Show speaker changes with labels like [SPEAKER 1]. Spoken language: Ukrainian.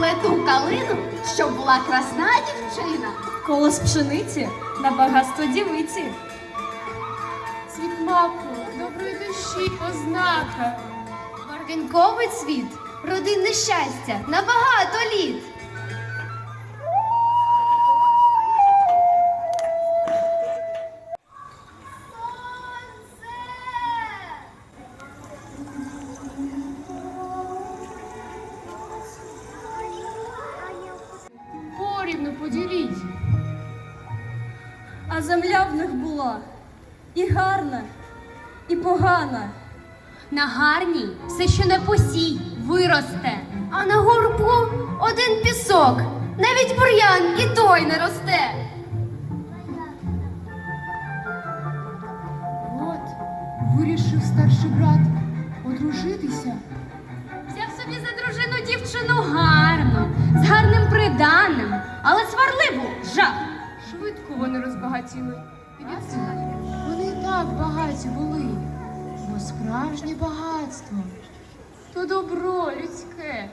[SPEAKER 1] Плету калину, щоб була красна дівчина.
[SPEAKER 2] Колос пшениці на багатство дівиці.
[SPEAKER 3] Цвіт маку, доброї душі, ознака.
[SPEAKER 4] Барвінковий цвіт, родинне щастя на багато літ.
[SPEAKER 3] Поділіть.
[SPEAKER 2] А земля в них була і гарна, і погана.
[SPEAKER 1] На гарній все, що не посій, виросте.
[SPEAKER 4] А на горбку один пісок, навіть бур'ян і той не росте.
[SPEAKER 3] От вирішив старший брат одружитися.
[SPEAKER 1] Взяв собі за дружину дівчину гарну, з гарним приданим, але сварливу жах.
[SPEAKER 3] Швидко вони розбагатіли. Вони і так багаті були, бо справжнє багатство то добро людське.